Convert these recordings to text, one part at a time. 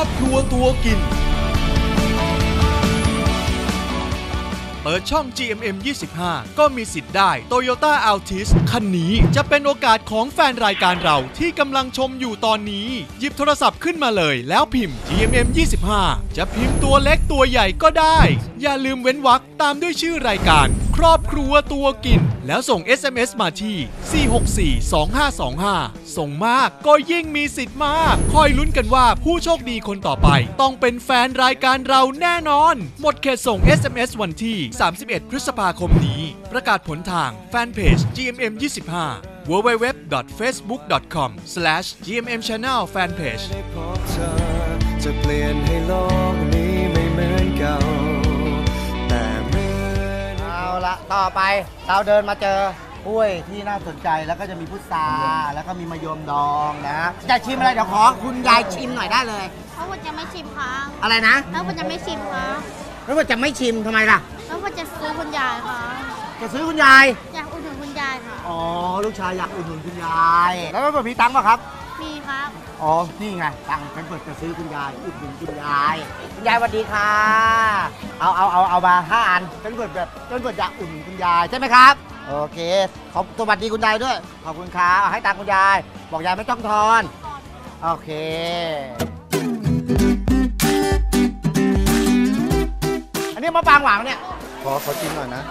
อบครัวตัวกิน เปิดช่อง GMM 25 ก็มีสิทธิ์ได้ Toyota Altis คันนี้จะเป็นโอกาสของแฟนรายการเราที่กำลังชมอยู่ตอนนี้ หยิบโทรศัพท์ขึ้นมาเลยแล้วพิมพ์ GMM 25 จะพิมพ์ตัวเล็กตัวใหญ่ก็ได้ อย่าลืมเว้นวรรคตามด้วยชื่อรายการ ครอบครัวตัวกิน แล้วส่ง SMS มาที่ 4642525 ส่งมากก็ยิ่งมีสิทธิ์มาก คอยลุ้นกันว่าผู้โชคดีคนต่อไป ต้องเป็นแฟนรายการเราแน่นอน หมดเขตส่ง SMS วันที่ 31 พฤษภาคมนี้ ประกาศผลทางแฟนเพจ GMM 25 www.facebook.com/gmmchannel fanpage จะเปลี่ยนให้โลก ต่อไปเราเดินมาเจอกล้วยที่น่าสนใจแล้วก็จะมีพุทราแล้วก็มีมะยมดองนะอยากชิมอะไรเดี๋ยวขอคุณยายชิมหน่อยได้เลย เพราะว่าจะไม่ชิมครับอะไรนะ แล้วว่าจะไม่ชิมครับแล้วว่าจะไม่ชิมทำไมล่ะ แล้วว่าจะซื้อคุณยายครับจะซื้อคุณยาย อยากอุดหนุนคุณยายค่ะ อ๋อ ลูกชายอยากอุดหนุนคุณยาย แล้วก็มีตังค์ป่ะครับ มีครับ อ๋อ นี่ไงตังค์ฉันเปิดจะซื้อคุณยายอุดหนุนคุณยาย คุณยายสวัสดีค่ะ เอาเอาเอาเอามาห้าอันฉันเปิดแบบฉันเปิดอยากอุดหนุนคุณยายใช่ไหมครับ โอเค ขอบสวัสดีคุณยายด้วย ขอบคุณครับเอาให้ตังค์คุณยาย บอกยายไม่ต้องทอน โอเค อันนี้มะปรางหวานเนี่ย ขอขอชิมหน่อยนะ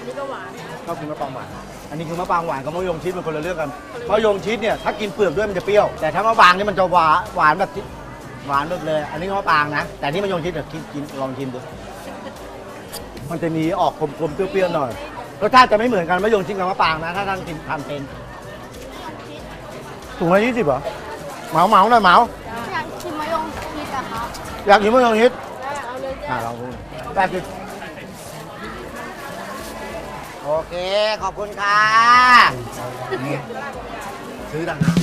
อันนี้ก็หวานชอบกินมะปรางหวาน อันนี้คือมะปรางหวานกับมะยงชิดเป็นคนละเรื่องกันมะยงชิดเนี่ยถ้ากินเปลือกด้วยมันจะเปรี้ยว แต่ถ้ามะปรางนี่มันจะหวานหวานแบบที่หวานแบบเลย อันนี้มะปรางนะ แต่นี่มะยงชิดเดี๋ยวกินกินลองชิมดู มันจะมีออกขมๆเปรี้ยวๆหน่อย รสชาติจะไม่เหมือนกันมะยงชิดกับมะปรางนะ ถ้าท่านกินทานเป็นถุงละยี่สิบเหรอเหมาเหมาหน่อยเหมา อยากชิมมะยงชิดอะครับอยากกินมะยงชิดอ่าลองดูแปดสิบโอ เค ขอบคุณค่ะ ซื้อดังนะ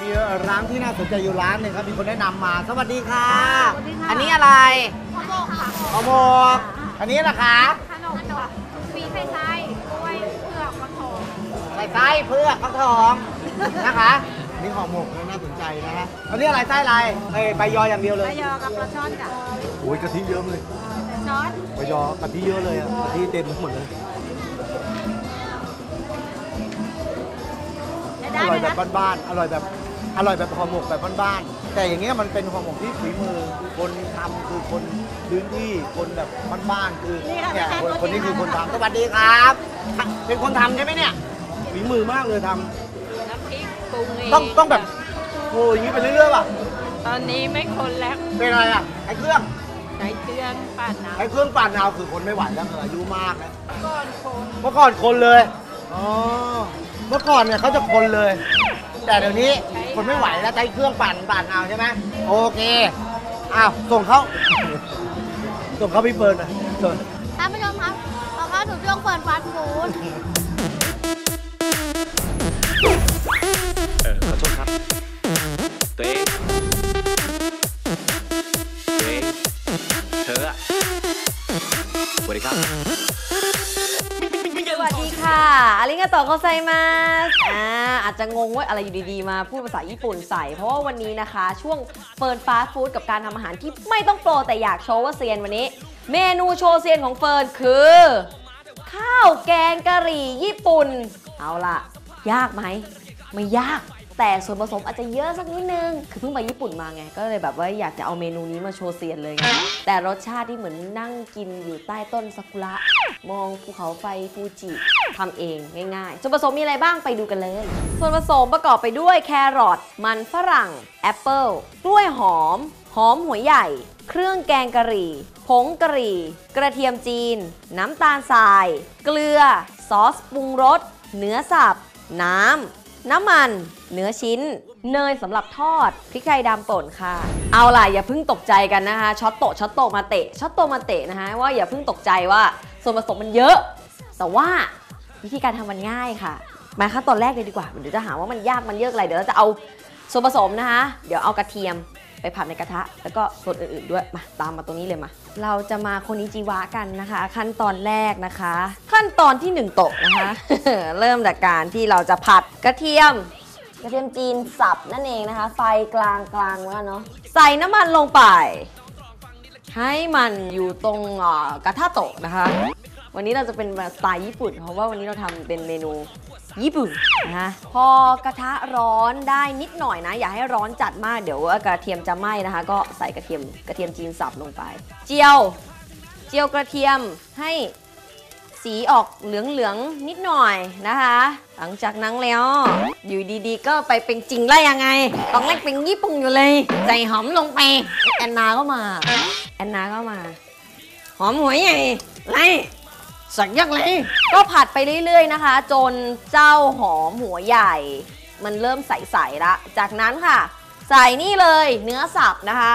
มีร้านที่น่าสนใจอยู่ร้านหนึ่งครับ มีคนแนะนำมา สวัสดีค่ะสวัสดีค่ะอันนี้อะไรข้าวโพดค่ะข้าวโพดอันนี้นะคะขนมค่ะปีไส้ไส้กล้วยเผือกมะโขงใส่ไส้เพื่อกฟักทองนะคะนี่ห่อหมกน่าสนใจนะฮะอันนี้อะไรไส้อะไรเอ้ยใบยออย่างเดียวเลยใบยอกับปลาช่อนจ้ะโอ้ยกะทิเยอะเลย ช้อนใบยอกะทิเยอะเลยอะกะทิเต็มหมดเลยได้อได้ร่อยเลยแบนะบบ้านๆอร่อยแบบอร่อยแบบห่อหมกแบบบ้านๆแต่อย่างเงี้ยมันเป็นห่อหมกที่ฝีมือคนทำคือคนพื้นที่คนแบบบ้านๆคือเนี่ยคนคนนี้คือคนทำสวัสดีครับ เป็นคนทำใช่ไหมเนี่ยฝีมือมากเลยทำน้ำพริกปรุงเองต้องต้องแบบโอ้ยอย่างนี้ไปเรื่อยๆป่ะ ตอนนี้ไม่คนแล้วเป็นอะไรอะไอ้เครื่อง ใช้เครื่องปั่นน้ไอ้เครื่องปั่นเอาคือคนไม่ไหวแล้วคืออายุมากแล้วำก้อนคนเมื่อก่อนคนเลยอ๋อเมื่อก่อนเนี่ยเขาจะคนเลย แต่เดี๋ยวนี้คนไม่ไหวแล้วใช้เครื่องปั่นปั่นเอาใช่ไหมโอเคอ้าวส่งเขาส่งเขาพี่เฟิร์นหน่อยเชิญท่านผู้ชมครับขอเข้าสู่ช่วงเปิดฟาสต์ฟู้ด โตะโกไซมาสอ่าอาจจะงงว่าอะไรอยู่ดีๆ มาพูดภาษาญี่ปุ่นใส่ เพราะว่าวันนี้นะคะ ช่วงเฟิร์นฟาสต์ฟู้ดกับการทำอาหารที่ไม่ต้องโปรแต่อยากโชว์ว่าเซียนวันนี้ เมนูโชว์เซียนของเฟิร์นคือ ข้าวแกงกะหรี่ญี่ปุ่น เอาล่ะ ยากไหม ไม่ยาก แต่ส่วนผสมอาจจะเยอะสักนิดนึง คือเพิ่งไปญี่ปุ่นมาไง ก็เลยแบบว่าอยากจะเอาเมนูนี้มาโชว์เซียนเลยไงแต่รสชาติที่เหมือนนั่งกินอยู่ใต้ต้นซากุระ มองภูเขาไฟฟูจิทำเองง่ายๆ ส่วนผสมมีอะไรบ้างไปดูกันเลย ส่วนผสมประกอบไปด้วยแครอท มันฝรั่ง แอปเปิลกล้วยหอม หอมหัวใหญ่ เครื่องแกงกะหรี่ ผงกะหรี่ กระเทียมจีน น้ำตาลทราย เกลือ ซอสปรุงรส เนื้อสับ น้ำ น้ำมัน เนื้อชิ้น เนยสำหรับทอด พริกไทยดำป่นค่ะ เอาล่ะอย่าเพิ่งตกใจกันนะคะช็อตโตช็อตโตมาเตะช็อตโตมาเตะนะคะว่าอย่าเพิ่งตกใจว่าส่วนผสมมันเยอะ แต่ว่าวิธีการทำมันง่ายค่ะ มาขั้นตอนแรกเลยดีกว่าเดี๋ยวจะหาว่ามันยากมันเยอะอะไรเดี๋ยวเราจะเอาส่วนผสมนะคะ เดี๋ยวเอากระเทียมไปผัดในกระทะ แล้วก็ส่วนอื่นๆด้วยมาตามมาตรงนี้เลยมา เราจะมาโคนิจิวะกันนะคะ ขั้นตอนแรกนะคะ ขั้นตอนที่1โตะนะคะ เริ่มจากการที่เราจะผัดกระเทียม กระเทียมจีนสับนั่นเองนะคะ ไฟกลางกลางว้ก่าเนาะใส่น้ำมันลงไป ให้มันอยู่ตรงกระทะโตะนะคะ วันนี้เราจะเป็นแบบสไตล์ญี่ปุ่น เพราะว่าวันนี้เราทำเป็นเมนูญี่ปุ่นนะคะพอกระทะร้อนได้นิดหน่อยนะ อย่าให้ร้อนจัดมากเดี๋ยวกระเทียมจะไหม้นะคะ ก็ใส่กระเทียมกระเทียมจีนสับลงไป เจียว เจียวกระเทียมให้สีออกเหลืองๆนิดหน่อยนะคะ หลังจากนั้นแล้ว อยู่ดีๆ ก็ไปเป็นจริงได้ยังไง ตอนแรกเป็นญี่ปุ่นอยู่เลยใส่หอมลงไป แอนนาก็มา แอนนาก็มา หอมหัวใหญ่ไล่ สักยักเลยก็ผัดไปเรื่อยๆนะคะ จนเจ้าหอมหัวใหญ่ มันเริ่มใสๆละ จากนั้นค่ะ ใส่นี่เลยเนื้อสับนะคะ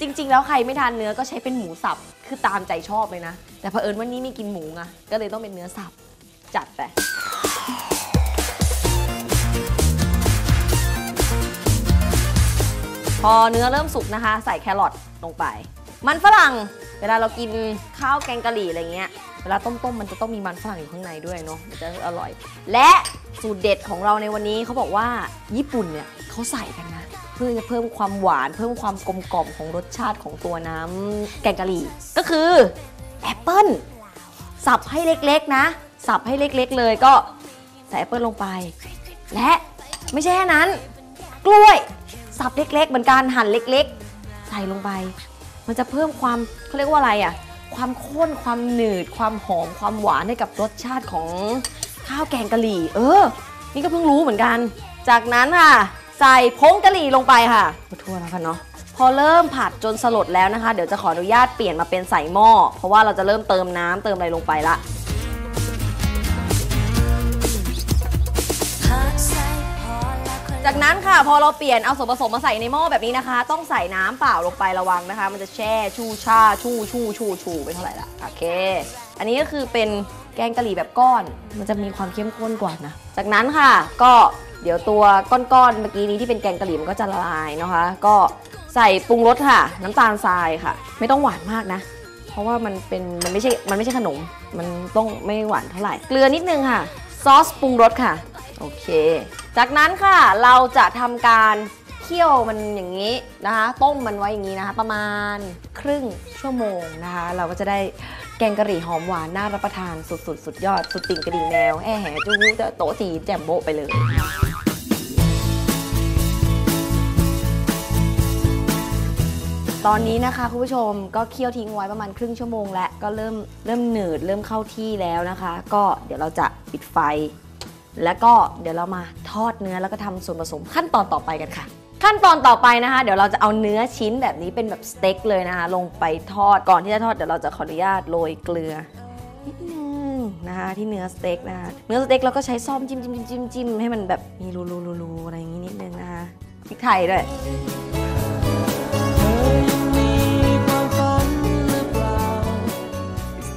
จริง ๆ แล้วใครไม่ทานเนื้อก็ใช้เป็นหมูสับคือตามใจชอบเลยนะ แต่เผอิญวันนี้ไม่กินหมูไงก็เลยต้องเป็นเนื้อสับจัดไปพอเนื้อเริ่มสุกนะคะ ใส่แครอทลงไป มันฝรั่งเวลาเรากินข้าวแกงกะหรี่อะไรเงี้ย เวลาต้มๆมันจะต้องมีมันฝรั่งอยู่ข้างในด้วยเนาะมันจะอร่อย และสูตรเด็ดของเราในวันนี้เขาบอกว่าญี่ปุ่นเนี่ยเขาใส่กันนะเพื่อจะเพิ่มความหวาน เพิ่มความกลมกล่อมของรสชาติของตัวน้ำแกงกะหรี่ ก็คือแอปเปิ้ลสับให้เล็กๆนะ สับให้เล็กๆเลยก็ใส่แอปเปิลลงไป และไม่ใช่แค่นั้น กล้วยสับเล็กๆ เหมือนกันหั่นเล็กๆ ใส่ลงไป มันจะเพิ่มความเขาเรียกว่าอะไรอะ่ะ ความข้นความหนืด ความหอม ความหวานให้กับรสชาติของข้าวแกงกะหรี่ เออ นี่ก็เพิ่งรู้เหมือนกัน จากนั้นค่ะ ใส่ผงกะหรี่ลงไปค่ะทั่วแล้วกันเนาะพอเริ่มผัดจนสลดแล้วนะคะ เดี๋ยวจะขออนุญาตเปลี่ยนมาเป็นใส่หม้อเพราะว่าเราจะเริ่มเติมน้ำเติมอะไรลงไปละ จากนั้นค่ะพอเราเปลี่ยนเอาส่วนผสมมาใส่ในหม้อแบบนี้นะคะ ต้องใส่น้ำเปล่าลงไประวังนะคะ มันจะแช่ชูชาชูชูชูชูไปเท่าไหร่ละโอเค อันนี้ก็คือเป็นแกงกะหรี่แบบก้อน มันจะมีความเข้มข้นกว่านะ จากนั้นค่ะก็เดี๋ยวตัวก้อนๆเมื่อกี้นี้ที่เป็นแกงกะหรี่มันก็จะละลายนะคะ ก็ใส่ปรุงรสค่ะ น้ำตาลทรายค่ะ ไม่ต้องหวานมากนะ เพราะว่ามันเป็นมันไม่ใช่มันไม่ใช่ขนม มันต้องไม่หวานเท่าไหร่ เกลือนิดนึงค่ะ ซอสปรุงรสค่ะ โอเค จากนั้นค่ะเราจะทำการเคี่ยวมันอย่างนี้นะคะต้มมันไว้อย่างนี้นะคะ ประมาณครึ่งชั่วโมงนะคะ เราก็จะได้แกงกะหรี่หอมหวานน่ารับประทานสุดๆสุดยอด สุดติ่งกระดิ่งแนวแอแห่จู้จะโต๊ะจีแจ่มโบไปเลยตอนนี้นะคะคุณผู้ชมก็เคี่ยวทิ้งไว้ประมาณครึ่งชั่วโมงแล้วก็เริ่มเริ่มหนืดเริ่มเข้าที่แล้วนะคะ ก็เดี๋ยวเราจะปิดไฟ แล้วก็เดี๋ยวเรามาทอดเนื้อแล้วก็ทำส่วนผสมขั้นตอนต่อไปกันค่ะ ขั้นตอนต่อไปนะคะ เดี๋ยวเราจะเอาเนื้อชิ้นแบบนี้เป็นแบบสเต็กเลยนะคะ ลงไปทอดก่อนที่จะทอดเดี๋ยวเราจะขออนุญาตโรยเกลือนิดนึงนะคะที่เนื้อสเต็กนะคะเนื้อสเต็กเราก็ใช้ซ่อมจิ้มจิ้มจิ้มจิ้มให้มันแบบมีรูรูรูรูอะไรอย่างนี้นิดนึงนะคะพริกไทยด้วย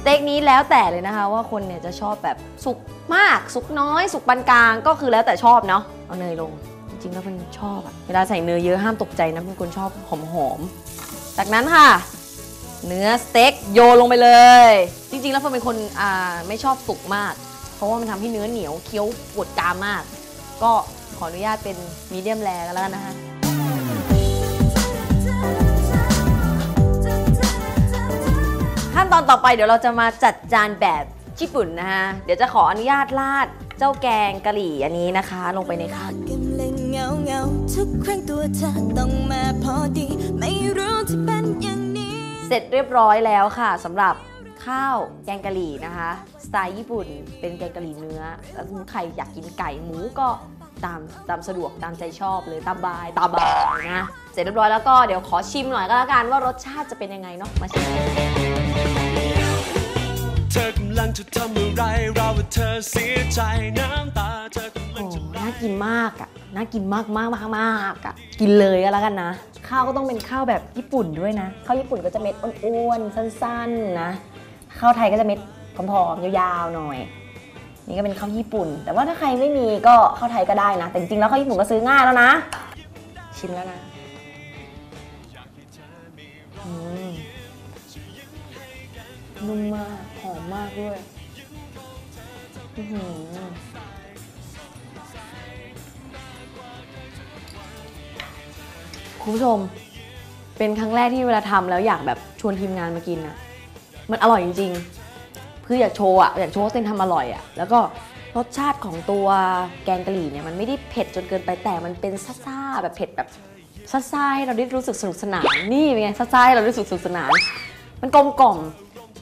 ต็กนี้แล้วแต่เลยนะคะ ว่าคนเนี่ยจะชอบแบบสุกมากสุกน้อย สุกปานกลางก็คือแล้วแต่ชอบเนาะเอาเนยลง จริงๆแล้วมันชอบอะเวลาใส่เนยเยอะห้ามตกใจนะเป็นคนชอบหอมๆจากนั้นค่ะ เนื้อสเต็กโยนลงไปเลย จริงๆ แล้วเฟิร์นเป็นคนอ่าไม่ชอบสุกมาก เพราะว่ามันทำให้เนื้อเหนียวเคี้ยวปวดกามมาก ก็ขออนุญาตเป็นมีเดียมแรกันแล้วกันนะคะ ขั้นตอนต่อไปเดี๋ยวเราจะมาจัดจานแบบญี่ปุ่นนะคะเดี๋ยวจะขออนุญาตราดเจ้าแกงกะหรี่อันนี้นะคะ ลงไปในข้าวกำลังเหงาเหงาๆทุกครั้งตัวเธอต้องมาพอดีไม่รู้ที่เป็นอย่างนี้เสร็จเรียบร้อยแล้วค่ะสำหรับข้าวแกงกะหรี่นะคะ สไตล์ญี่ปุ่นเป็นแกงกะหรี่เนื้อแล้วสมมุติใครอยากกินไก่หมูก็ตามตามสะดวกตามใจชอบเลยตามบายตามบายนะ เสร็จเรียบร้อยแล้วก็เดี๋ยวขอชิมหน่อยก็แล้วกันว่ารสชาติจะเป็นยังไงเนาะมาชิมกันเธอกำลังจะทำอะไรเราว่าเธอเสียใจน้ำตาเธอกำลัโอ้งจะน่ากินมากอะน่ากินมากมากมากมากอะกินเลยก็แล้วกันนะ ข้าวก็ต้องเป็นข้าวแบบญี่ปุ่นด้วยนะข้าวญี่ปุ่นก็จะเม็ดอ้วนๆสั้นๆนะข้าวไทยก็จะเม็ดผอมๆยาวๆหน่อย นี่ก็เป็นข้าวญี่ปุ่น แต่ว่าถ้าใครไม่มีก็ข้าวไทยก็ได้นะ แต่จริงๆแล้วข้าวญี่ปุ่นก็ซื้อง่ายแล้วนะ ชิมแล้วนะ นุ่มมากหอมมากด้วยอื้อหือคุณผู้ชม เป็นครั้งแรกที่เวลาทำแล้วอยากแบบชวนทีมงานมากินอะมันอร่อยจริงๆคืออยากโชว์อะอยากโชว์ว่าเซนทำอร่อยอะแล้วก็รสชาติของตัวแกงกะหรี่เนี่ยมันไม่ได้เผ็ดจนเกินไปแต่มันเป็นซ่าๆแบบเผ็ดแบบซ่าๆให้เราได้รู้สึกสนุกสนานนี่เป็นไงซ่าๆให้เราได้รู้สึกสนุกสนาน มันกลมกล่อม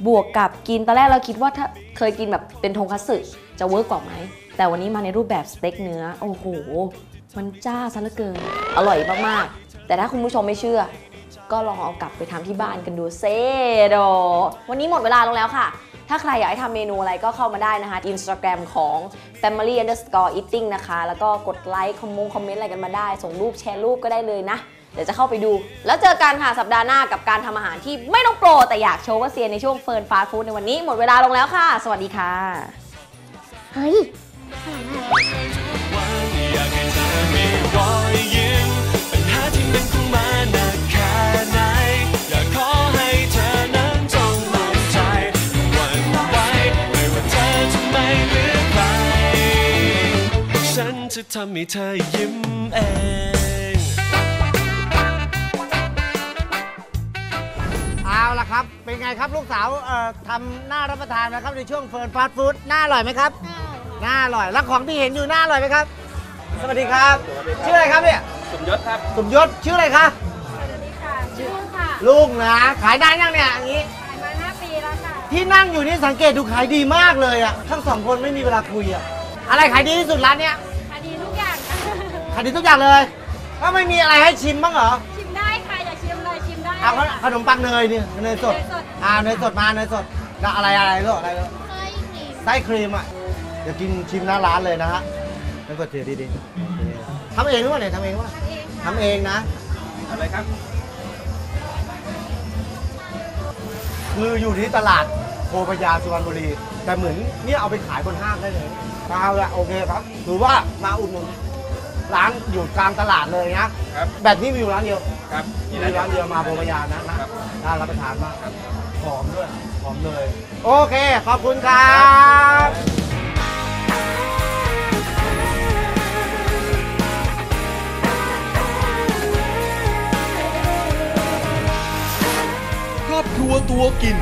บวกกับกินตอนแรกเราคิดว่าถ้าเคยกินแบบเป็นทงคัตสึจะเวิร์กกว่าไหม แต่วันนี้มาในรูปแบบสเต็กเนื้อ โอ้โห มันจ้าซะเหลือเกิน อร่อยมากๆ แต่ถ้าคุณผู้ชมไม่เชื่อ ก็ลองเอากลับไปทำที่บ้านกันดูเซโดวันนี้หมดเวลาลงแล้วค่ะ ถ้าใครอยากให้ทำเมนูอะไรก็เข้ามาได้นะคะ Instagram ของ family underscore eating นะคะ แล้วก็กดไลค์คอมมงคอมเมนต์อะไรกันมาได้ ส่งรูปแชร์รูปก็ได้เลยนะ เดี๋ยวจะเข้าไปดู แล้วเจอกันค่ะสัปดาห์หน้ากับการทำอาหารที่ไม่ต้องโปร แต่อยากโชว์ว่าเซียนในช่วงเฟิร์นฟาสต์ฟู้ดในวันนี้หมดเวลาลงแล้วค่ะ สวัสดีค่ะ เฮ้ย อยากให้เธอมีรอยยิ้มปัญหาที่มันคงมาหนักแค่ไหน อยากขอให้เธอนั้นจงมั่นใจหวันไหวไม่ว่าเธอจะไม่เหลือใครฉันจะทำให้เธอยิ้มเอง เอาละครับ เป็นไงครับลูกสาวเอ่อทำหน้ารับประทานนะครับในช่วงเฟิร์นฟาสต์ฟู้ดหน้าอร่อยไหมครับหน้าอร่อยแล้วของที่เห็นอยู่หน้าอร่อยไหมครับ สวัสดีครับ ชื่ออะไรครับเนี่ยสมยศครับสมยศชื่ออะไรคะชื่อค่ะลุงนะขายได้ยังเนี่ยอย่างนี้ ขายมาห้าปีแล้วค่ะ ที่นั่งอยู่นี่สังเกตดูขายดีมากเลยอะทั้งสองคนไม่มีเวลาคุยอะอะไรขายดีที่สุดร้านเนี้ยขายดีทุกอย่างค่ะขายดีทุกอย่างเลยถ้าไม่มีอะไรให้ชิมบ้างเหรอ เอาขนมปังเนยนี่เนยสดเนยสดอ่าเนยสดมาเนยสดแล้วอะไรอะไรลูกอะไรลูกเคยหนีไส้ครีมอะเดี๋ยวกินชิมหน้าร้านเลยนะฮะเนยสดเถื่อดีๆทำเองหรือเปล่าเนี่ยทำเองหรือเปล่าทำเองค่ะทำเองนะอะไรครับคืออยู่ที่ตลาดโพพญาสุพรรณบุรี แต่เหมือนเนี่ยเอาไปขายบนห้างได้เลยเอาละโอเคครับถือว่ามาอุดหนุน ร้านอยู่กลางตลาดเลยนะครับแบบนี้มีอยู่ร้านเดียวครับมีร้านเดียวมาโพพญานะนะน่ารับประทานมากหอมด้วยหอมเลย โอเค ขอบคุณครับครอบครัวตัวกิน